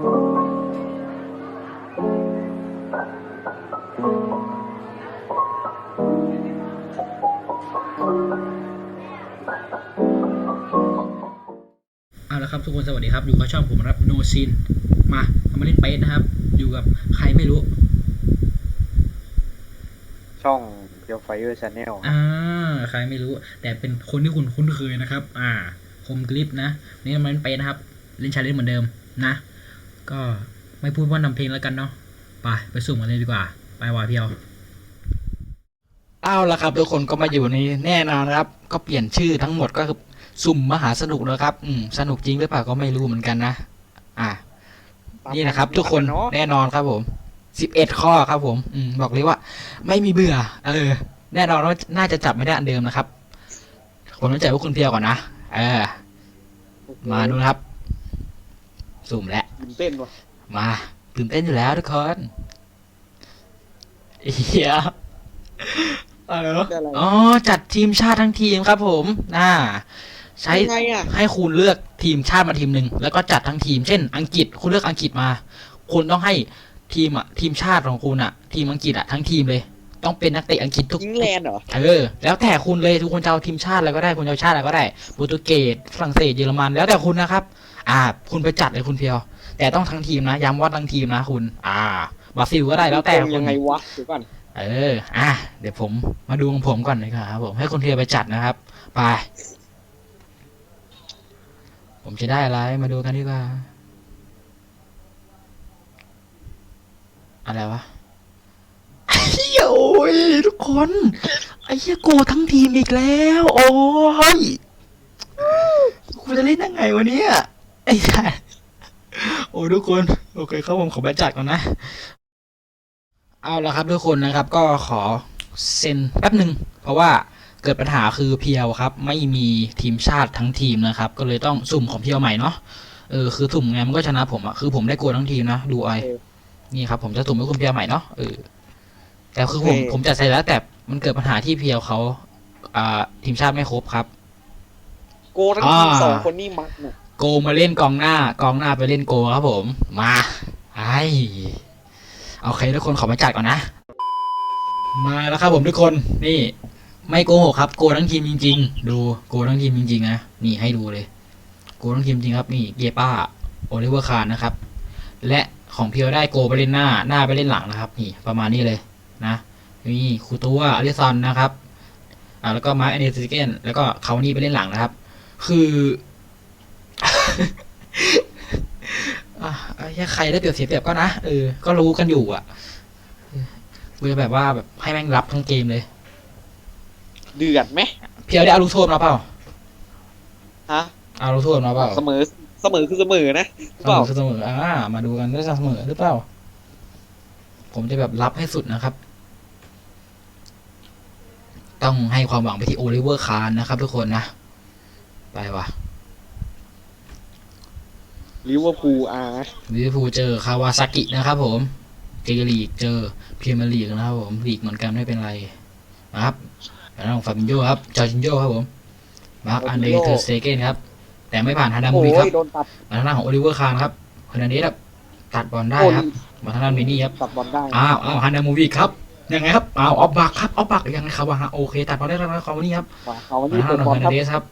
เอาละครับทุกคนสวัสดีครับ อยู่กับช่องผมนะครับโนซิน มาเอามาเล่นเปสนะครับ อยู่กับใครไม่รู้ ช่องเพียวไฟเออร์ชาแนลอ่าใครไม่รู้ แต่เป็นคนที่คุณคุ้นเคยนะครับ อ่า คมกริปนะ นี่เรามาเล่นเปสนะครับ เล่นชาเลนจ์เหมือนเดิมนะ ก็ไม่พูดว่านำเพลงแล้วกันเนาะไปไปสุ่มกันเลยดีกว่า ไปวาเพียวเอาละครับทุกคนก็มาอยู่ในแน่นอนนะครับ ก็เปลี่ยนชื่อทั้งหมดก็คือสุ่มมหาสนุกนะครับอืมสนุกจริงหรือเปล่าก็ไม่รู้เหมือนกันนะ อ่านี่นะครับ ทุกคนแน่นอนครับผมสิบเอ็ดข้อครับผมอืมบอกเลยว่า ไม่มีเบื่อ เออ แน่นอนว่าน่าจะจับไม่ได้อันเดิมนะครับผมต้องใจว่าคุณเพียวก่อนนะเออ มาดูนะครับ สุ่มแล้วตื่ นเต้นว่ะมาตื่นเต้นอยู่แล้วทุกคนเฮียอะไรวะได้อะไรอ๋อจัดทีมชาติทั้งทีมครับ ผมอ่าใช้ยังไงอะให้คุณเลือกทีมชาติมาทีมหนึ่งแล้วก็จัดทั้งทีม เช่น อังกฤษคุณเลือกอังกฤษมา คุณต้องให้ทีมอะทีมชาติของคุณอะ ทีมอังกฤษอะทั้งทีมเลย ต้องเป็นนักเตะอังกฤษทุกอิงแลนด์เหรอเออแล้วแต่คุณเลยทุกคนจะเอาทีมชาติอะไรก็ได้คุณจะเอาชาติอะไรก็ได้โปรตุเกสฝรั่งเศสเยอรมันแล้วแต่คุณนะครับ อ่า คุณไปจัดเลยคุณเพียว แต่ต้องทั้งทีมนะย้ำว่าทั้งทีมนะคุณ อ่าบราซิลก็ได้แล้วแต่ตรงคุยัณงไงวะเดี๋ยวก่อนเออ อะ เดี๋ยวผมมาดูของผมก่อนเลยครับผมให้คุณเพียไปจัดนะครับ ไป ผมจะได้อะไร มาดูกันดีกว่า อะไรวะไอ้เหี้ยโอ้ยทุกคน ไอ้เหี้ยโกทั้งทีมอีกแล้ว โอ้ยกูจะเล่นยังไงวะเนี่ย ไอ้ชาย โอ้ยทุกคนโอเคครับผมขอไปจัดก่อนนะ เอาละครับทุกคนนะครับ ก็ขอเซ็นแป๊บหนึ่งเพราะว่าเกิดปัญหาคือเพียวครับ ไม่มีทีมชาติทั้งทีมนะครับ ก็เลยต้องสุ่มของเพียวใหม่เนาะเออคือสุ่มไงมันก็ชนะผมอะคือผมได้โกลทั้งทีมนะดูไอนี่ครับผมจะสุ่มให้คุณเพียวใหม่เนาะเออแต่คือผมผมจัดใส่แล้วแต่มันเกิดปัญหาที่เพียวเขาอ่าทีมชาติไม่ครบครับ โกทั้งทีมอ่าสองคนนี่มัดเนี่ย โกมาเล่นกองหน้ากองหน้าไปเล่นโกครับผม มาไอโอเคทุกคนขอมาจัดก่อนนะ มาแล้วครับผมทุกคนนี่ ไม่โกหกครับโกทั้งทีมจริง ๆ ดูโกทั้งทีมจริงๆนะนี่ให้ดูเลยโกทั้งทีมจริงครับนี่เกียป้าโอลิเวอร์คารนะครับ และของเพียวได้โกไปเล่นหน้าหน้าไปเล่นหลังนะครับ นี่ประมาณนี้เลยนะนี่คูตัวอลิซอนนะครับอ่าแล้วก็มาร์คแอนเดอร์ซิเกนแล้วก็เขานี่ไปเล่นหลังนะครับ คือ อะไอ้เหี้ยใครได้เปรียบเสียเปรียบก็นะเออ ก็รู้กันอยู่อะเออกูจะแบบว่าแบบให้แม่งรับทั้งเกมเลยเดือดไหมเพียวได้เอาลูกโทษมาเปล่าฮะเอาลูกโทษมาเปล่าเสมอเสมอคือเสมอนะหรือเสเปมล่าอคือเสมออ่ามาดูกันได้เสมอหรือเปล่า ผมจะแบบรับให้สุดนะครับ ต้องให้ความหวังไปที่โอลิเวอร์คาร์นะครับ ทุกคนนะ ไปว่ะ ลิเวอร์พูลอาร์ลิเวอร์พูลเจอคาวาซากินะครับผมเจอลีกเจอพรีเมียร์ลีกนะครับผมลีกเหมือนกันไม่เป็นไรนะครับแล้วน้องฟาบินโยครับจอร์จินโยครับผมมาร์คอันเดรเทอร์สเตเกนครับ แต่ไม่ผ่านฮานามูโอ้วิครับยโดนตัดมาทางด้านของโอลิเวอร์คาร์ครับคนนี้ครับตัดบอลได้ครับ มาทางด้านเมนี่ครับตัดบอลได้อ้าวอ้าวฮานามูวิครับยังไงครับอ้าวออฟบักครับออฟบักยังไงครับวะฮะโอเคตัดบอลได้แล้วนะเขาวันนี้ครับมาเขาวันมานี้ทางเปิด้านดของบอลฮาครับนาเดสครับ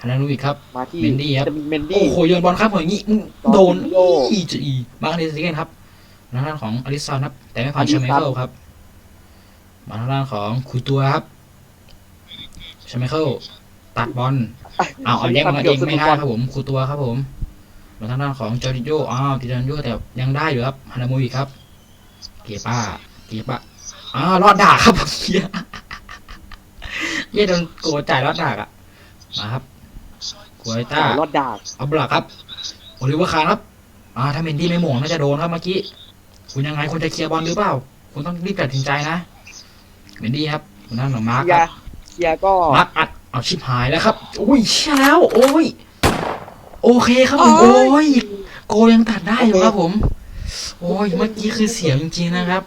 ฮานามูวิครับ มาที่เมนดี้ครับ จะมีเมนดี้ โอ้โหโยนบอลครับอย่างนี้มึงจอร์จินโยโดน อีจะอีมาร์คเดซิเกนครับมาทางด้านของอลิซอนครับ แต่ไม่ผ่านอลิเชซอนมเคิลครับ มาทางด้านของคูตัวครับเชมเคิลตัดบอล เอาเอาแย่งมาเองไม่ได้ครับผมคูตัวครับผมมาทางด้านของจอร์ดิโยอ้าวจอร์ดิโยแต่ยังได้อยู่ครับฮานามูอีครับ เกียป้า เกียป้าอ้าวรอดดากครับเฮียเฮียโดนโกจ่ายรอดดากอะมาครับ กัวไอต้ารอดดากอับลักครับโอลิเวอร์คาร์ครับ อ่า ถ้าเมนดี้ไม่หม่งน่าจะโดนครับเมื่อกี้ คุณยังไงคุณจะเคลียร์บอลหรือเปล่า คุณต้องรีบตัดสินใจนะ เมนดี้ครับคุณนั่นของมาร์คเคีคยรับร์เคียร์ก็มาร์คอัด เอาชิบหายแล้วครับ อุ้ยเชี่ยแล้วโอ้ย โอเคครับผมโอ้โอ้ยยโกยังตัดได้อยู่ครับผม โอ้ย เมื่อกี้คือเสียงจริงๆนะครับ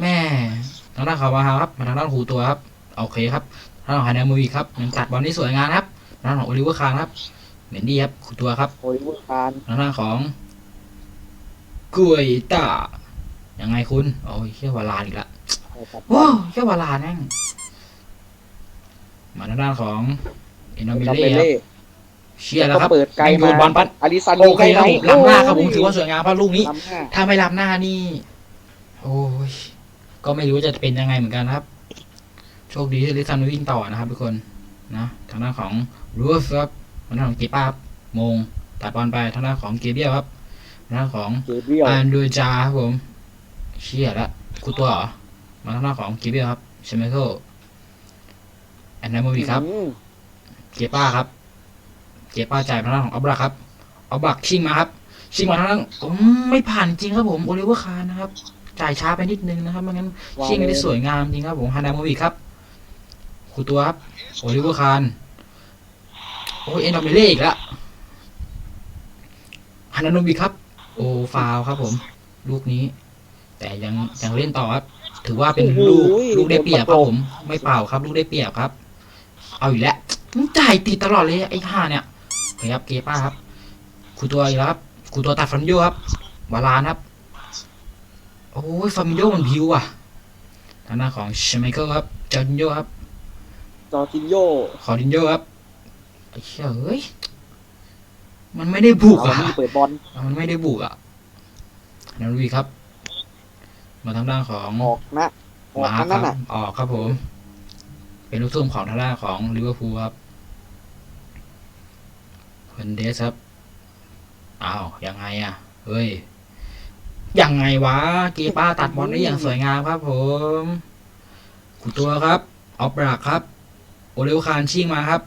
แม่ทางด้านเขามาครับ มาทางด้านหูตัวครับ โอเคครับ ทางด้านของฮานามูอีครับยังตัดบอลได้สวยงามครับทางด้านของโอลิเวอร์คาร์ครับเมนดี้ครับคูตัวครับโอลิเวอร์คานทางด้านของกุยต้ายังไงคุณโอ้ยเชี่ยวาลานอีกละตัดบอว้าลวเชี่ยวาลานนั่งมาทางด้านของเอ็นโนมิดับเล่เบครับเล่เชียร์แล้วครับก็เปิดไกลแม่งโยมานบอลปัดอาริสันโอเคครับผมได้ล้ำหน้าครับผมโยถือว่าสวยงามเพราะลูกนี้ล้ำหน้าถ้าไม่ล้ำหน้านี่ โอ้ย ก็ไม่รู้จะเป็นยังไงเหมือนกันครับ โชคดีที่ลิซันวิ่งต่อนะครับทุกคนนะทางด้านของรูฟครับทางด้านของกีป้าครับมงตัดบอลไปทางด้านของเกเบียลครับทางด้านของเกเบรียลอันดูจาครับผมเชี่ยละกูตัวเหรอมาทางด้านของเกเบียลครับเชมิเคิลแอนนาโมวิครับอืมเกป้าครับ เกป้าจ่ายมาทางด้านของอับราครับอับรักชิงมาครับ ชิงมาทางด้านอืมไม่ผ่านจริงครับผมโอลิเวอร์คาร์นะครับจ่ายช้าไปนิดนึงนะครับไม่งั้นชิงได้สวยงามจริงครับผมฮานาโมวิครับ คูตัวครับโอลิเวอร์คาร์โอ้ยเอ็นดอมเบเล่อีกแล้วฮานาโนวิครับ โอ้ฟาวครับผม ลูกนี้ แต่ยังยังเล่นต่อครับ ถือว่าเป็นลูกลูกได้เปรียบครับผม ไม่เปล่าครับ ลูกได้เปรียบครับ เอาอีกแล้วมึงจ่ายติดตลอดเลยไอ้ห่าเนี่ยโอเคครับเกป้าครับคูตัวอีกแล้วครับคูตัวตัดฟันโยครับวาลานครับ โอ้ยฟามิโยมันพิวอะทางหน้านของเชมิเคิลครับจอร์ดินโยครับ จอร์จินโยคอร์ดินโยครับไอ้เชี่ยเอ้ย มันไม่ได้บุกเอาอะนี่เปิดบอลมันไม่ได้บุกอะนารุวีครับ มาทางด้านของออกนะออกมาอันคนั้รันบน่ะออกครับผม เป็นลูกทุ่มของทางด้านของลิเวอร์พูลครับเฟนเดสครับ อ้าวยังไงอะ เฮ้ย ยังไงวะ เกป้าตัดบอลได้อย่างสวยงามครับผมขุตัวครับ ออฟบรักครับ โอเลวคานชิงมาครับ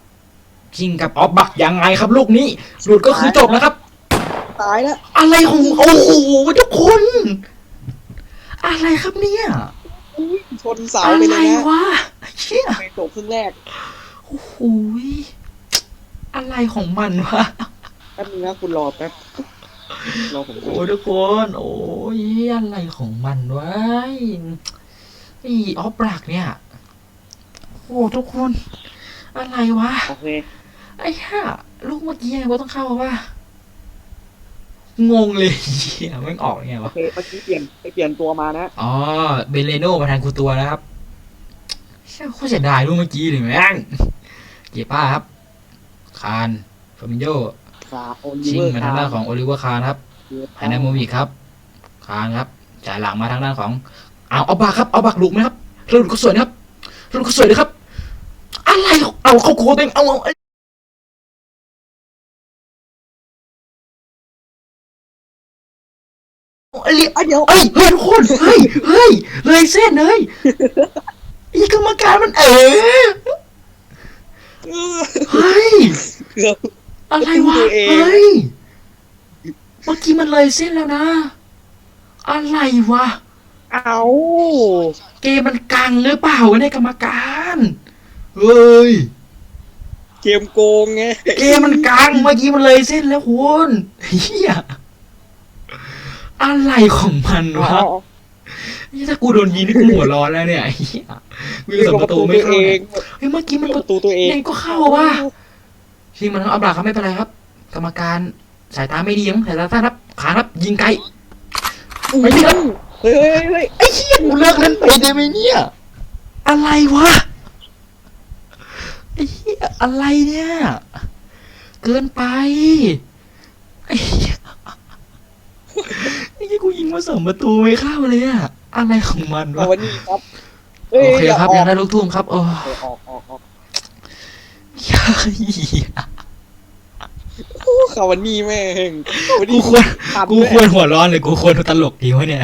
ชิงกับออฟบักยังไงครับลูกนี้หลุดก็คือจบแล้วครับ ตายแล้ว อะไรของโอ้โหทุกคน อะไรครับเนี่ยอุ๊ยชนเสาอะไปไรเลยนะวะเชี่ยไปจบครึ่งแรกโอ้โหยอะไรของมันวะแป๊บนึงนะคุณรอแป๊บรอผมก่อนโอ้ยทุกคน โอ้ยอะไรของมันวะไอออฟบลักเนี่ย โอ้ทุกคน อะไรวะ โอเค ไอ้ห่าลูกเมื่อกี้ไงว่าต้องเข้าวะงงเลยเหี้ยไม่งออกไงโอวะ เคเมื่อกี้เปลี่ยนไปเปลี่ยนตัวมานะ อ๋อ เบเลโนมาแทนคูตัวนะครับเชี่ยโคตรเสียดายลูกเมื่อกี้เลยแม่งเกียป้าครับ คานฟามิโยสาโอลิชิงเวอร์มาทางด้านของโอลิเวอร์คานครับไฮนาโมวิครับ คานครับจ่ายหลังมาทางด้านของเอาเอาบักครับ เอาบักลุกไหมครับเราลุกก็สวยนะครับเราลุกก็สวยนะครับ อะไรเอาเข้าโคเต็งเอาเอาเอาเอาเอาอะเดี๋ยวเฮ้ยเฮ้ยทุกคนเฮ้ยเฮ้ยเลยเส้นเลยอีกรรมการมันเอ๋เฮ้ยเกือบอะไรวะเฮ้ยเมื่อกี้มันเลยเส้นแล้วนะ อะไรวะเอาเกมมันกังหรือเปล่าวะเนี่ยกรรมการ เฮ้ย เกมโกงไงเกมมันกังเมื่อกี้มันเลยเส้นแล้วคุณเฮียอะไรของมันวะเอานี่ถ้ากูโดนยิงนี่กูหัวร้อนแล้วเนี่ยไอ้เฮียกูเอาจะเอาปประระตูตูไม่ตัวเข้าเอเนี่ยงเฮ้ยเมื่อกี้มันประตูตัวเองยังก็เข้าว่ะชิงมันต้องอับราครับไม่เป็นไรครับ กรรมการสายตาไม่ดีมั้งสายตาสั้นครับขาครับ ยิงไกลไปดิครับเฮ้ยเฮ้ยเฮ้ยไอ้เหี้ยกูเลิกเล่นไปได้ไหมเนี่ย อะไรวะไอ้เหี้ยอะไรเนี่ย เกินไปไอ้เหี้ยไอ้เหี้ยกูยิงมาสองประตูไม่เข้าเลยอะอะไรของมันเอาวะวันนี้ครับโอเคครับอยัองกได้ลูกทุ่มครับโอ้เออออกออกออกเหี้ยโอ้คาวานี่แม่งคาวากูนี่ควรทันกูด้วยควรหัวร้อนเลยกูควรตลกดีวะเนี่ย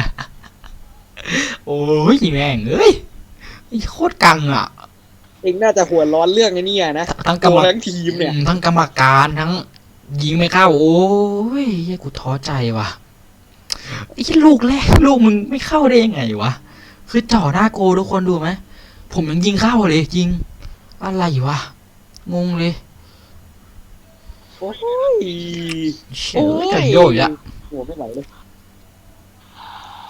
โอ้ยแม่งเอ้ยไอ้โคตรกังอะ เองน่าจะหัวร้อนเรื่องไอ้นี่อะนะทั้งกรตัรวมทั้งทีมเนี่ยอืมทั้งกรรมการทั้งยิงไม่เข้า โอ้ยเหี้ยกูท้อใจว่ะไอ้เหี้ยลูกแรกลูกมึงไม่เข้าได้ยังไงวะคือจ่อหน้าโกทุกคนดูไหมผมยังยิงเข้าเลยยิง อะไรวะงงเลยโอ้ยเชี่ยเอ้ยจะโยกอีกแล้วหัวไม่ไหวเลย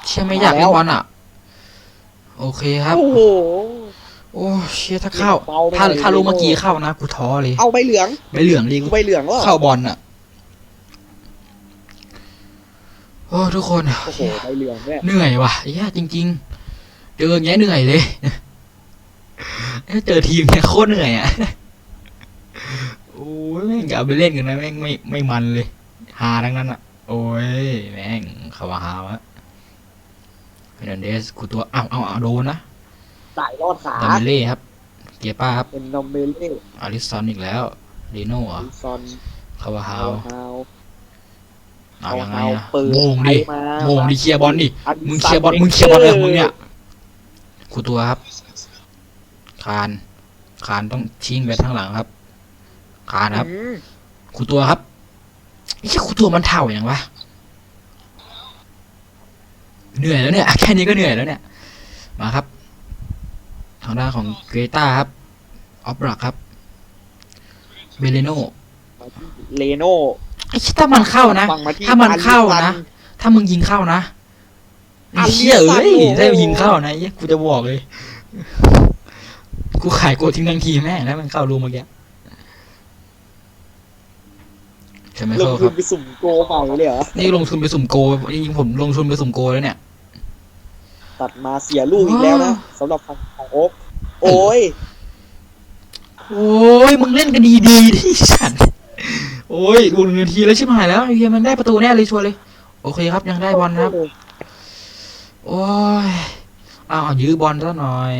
เชี่ยไม่อยากมาแล้เล่นวบอลอะ โอเคครับ โอ้โห โอ้เชี่ยถ้าเข้าเบาไปถ้าหน่อยถ้ารู้เมื่อกี้เข้านะกูท้อเลยเอาใบเหลืองใบเหลืองดีกูใบเหลืองแล้วเข้าบอลอะโอ้ทุกคนโอ้โหใบเหลืองเนี่ยเหนื่อยว่ะไอ้เหี้ยจริง ๆ เจออย่างเงี้ยเหนื่อยเลยเจอทีมเนี้ยโคตรเหนื่อยอะโอ้ยแม่งอย่าเอาไปเล่นกันนะแม่งไม่ไม่มันเลยฮาทั้งนั้นอะโอ้ยแม่งเขาว่าฮาวะเฟรนเดสกูตัวเอาเอาเอาโดนนะ สายรอดขาดามิเล่ครับ เกียร์ป้าครับเป็นนอมเบเล่อาริสซอนอีกแล้วลีโน่เหรอซอนคาวาฮาฮาววฮาวเอายังไงอะเปิดโมงดิไปมาโมงดิเคลียร์บอลดิอันมึงเคลียร์บอลมึงเคลียร์บอลเลยมึงเนี่ยกูตัวครับ คาน คานต้องทิ้งไปข้างหลังครับ คานครับอืมกูตัวครับไอ้เหี้ยกูตัวมันเท่าอย่างวะเหนื่อยแล้วเนี่ย แค่นี้ก็เหนื่อยแล้วเนี่ย มาครับ ทางด้านของเกรตาครับ ออฟบรักครับเบเลโนเลโนไอ้เหี้ยถ้ามันเข้านะฟังที่ถ้ามันเข้าอันะ ถ้ามึงยิงเข้านะอัไอ้นเหี้ยนี้เอ้ยโอ้โหได้ยิงเข้านะไอ้เหี้ยกูจะบอกเลย กูขายโกทิ้งทั้งทีแม่งแล้วมันเข้ารูเมื่อกี้ใช่ไหมลเขางคทุรันบไปสุ่มโกใหม่เลยเหรอ นี่ลงทุนไปสุ่มโกจริงๆผมลงทุนไปสุ่มโกแล้วเนี่ย ตัดมาเสียลูกอีกแล้วนะสำหรับทางของ โอ๊กโอ้ยโอ้ยมึงเล่นกันดีดีๆที่สัน โอ้ยดูหนึ่งนาทีแล้วชิบหายแล้วไอ้เฮียมันได้ประตูแน่เลยชัวร์เลย โอเคครับยังได้บอลนะครับ โอ้ยอ้าวยื้อบอลซะหน่อย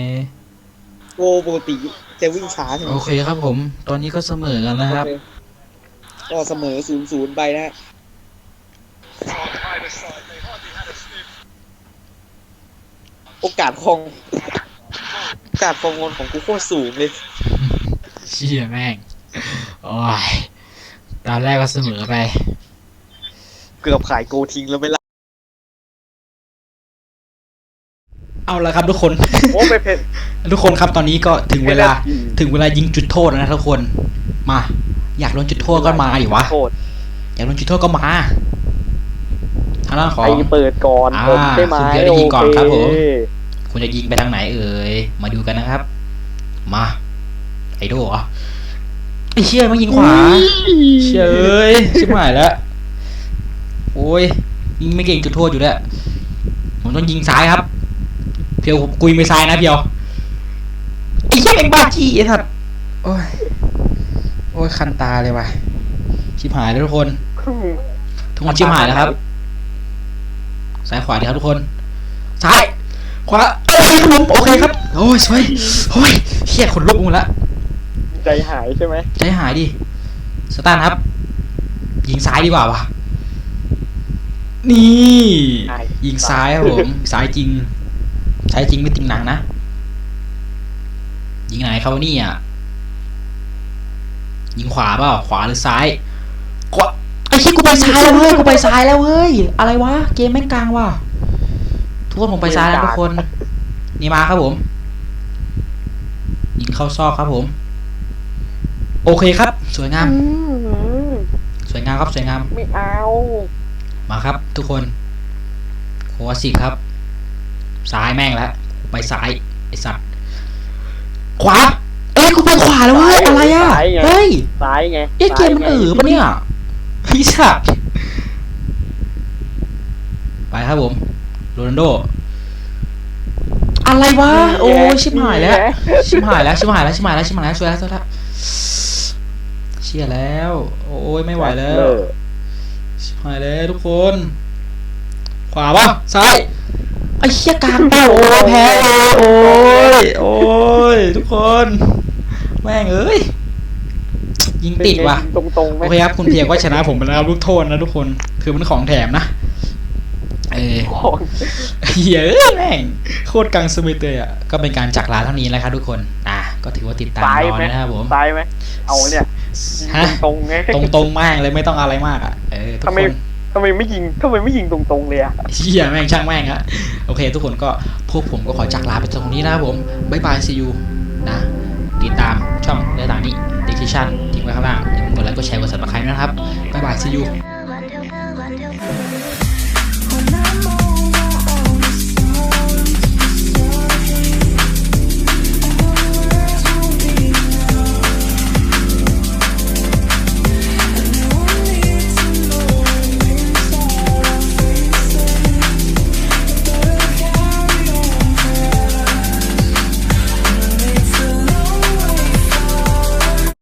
โกปกติจะวิ่งช้าใช่ไหมโอเคครับผม ตอนนี้ก็เสมอกันนะครับโอเคก็เสมอศูนย์ศูนย์ไปนะฮะโอกาสคง โอกาสคงงนของกูโคตรสูงเลยเชี่ยแม่ง โอ้ย ตอนแรกก็เสมอไป เกือบขายโกทิ้งแล้วไม่ละเอาละครับทุกคน โอ้ไปเพชรทุกคนครับตอนนี้ก็ถึงเวลาถึงเวลายิงจุดโทษแล้วนะทุกคน มา อยากโดนจุดโทษก็มาดิวะโทษอยากโดนจุดโทษก็มาทางด้านของไอเปิดก่อนอ่าผมใช่ไหมคุณเบียร์ได้ยิงก่อนครับผมโเคุณจะยิงไปทางไหนเอ่ย มาดูกันนะครับ มา ไอโดเหรอไอเชี่ยมายิงขวา เชยเอ้ยชิบหายแล้ว โอ้ย ยิงไม่เก่งจุดโทษอยู่แล้วผมต้องยิงซ้ายครับ เพียวผมกุยไม่ซ้ายนะเพียว ไอ้เหี้ยเป็นบ้าจี้ไอ้สัตว์โอ้ย โอ้ยคันตาเลยว่ะ ชิบหายแล้วทุกคน ทุกคนชิบหายแล้วครับ ซ้ายขวาดีครับทุกคน ซ้าย ขวาโอ้ยครับผมโอเคครับโอ้ยสวยโอ้ยเฮียขนลุกหมดละใจหายใช่ไหมใจหายดิสตาร์ทครับ ยิงซ้ายดีกว่าวะนี่ยิงซ้ายครับผมซ้ายจริงซ้ายจริงไม่ติงหนังนะยิงไหนเขานี่อะยิงขวาเปล่าขวาหรือซ้ายขวาไอ้ชี้ยกูไปซ้ายแล้วเว้ยกูไปซ้ายแล้วเว้ยอะไรวะเกมแม่งกลางว่ะ ทุกคนผมไปซ้ายแล้วทุกคน นี่มาครับผม ยิงเข้าซอกครับผม โอเคครับ สวยงาม สวยงามครับสวยงาม ไม่เอา มาครับ ทุกคนโควาสิครับ ซ้ายแม่งแล้วกูไปซ้ายไอสัตว์ ขวา เอ้ยกูไปขวาแล้วเว้ยอะไรอะ เฮ้ย ซ้ายไงเอ๊ะเกมมันเออปะเนี่ยพี่สัตว์ ไปครับผม โรนัลโด อะไรวะ โอ้ยชิบหายแล้ว ชิบหายแล้ว ชิบหายแล้ว ชิบหายแล้ว ชิบหายแล้วสวยแล้วสวยแล้วเชี่ยแล้ว โอ้ยไม่ไหวแล้ว ชิบหายแล้วทุกคน ขวาปะซ้ายไอ้เชี่ยกลางเป้าโอ้ยแพ้เลยโอ้ย โอ้ย ทุกคน แม่งเอ้ย ยิงติดว่ะตรงตรงๆไหมโอเคครับ คุณเพียงก็ชนะผมไปแล้วครับลูกโทษนะทุกคน คือมันของแถมนะ เออของเฮียเอ้ยแม่งโคตรกังสมิเตอร์อะก็เป็นการจากลาเท่านี้แล้วครับทุกคน อะก็ถือว่าติดตามซ้ายรอไหมนะครับผมซ้ายไหมเอาเนี่ยยิงฮะตรงๆไงตรงๆมากเลยไม่ต้องอะไรมากอะเออทุกทำไมคนทำไมไม่ยิงทำไมไม่ยิงตรงๆเลยอะเฮียแม่งช่างแม่งฮะโอเค ทุกคนก็พวกผมก็ขอจากลาไปตรงนี้นะครับผมบ๊ายบายซียูนะ ติดตามช่องในต่างนี้ดิคิชั่นทิ้งไว้ข้างล่างอย่าลืมกดไลค์กดแชร์กด subscribe นะครับบ๊ายบายซียู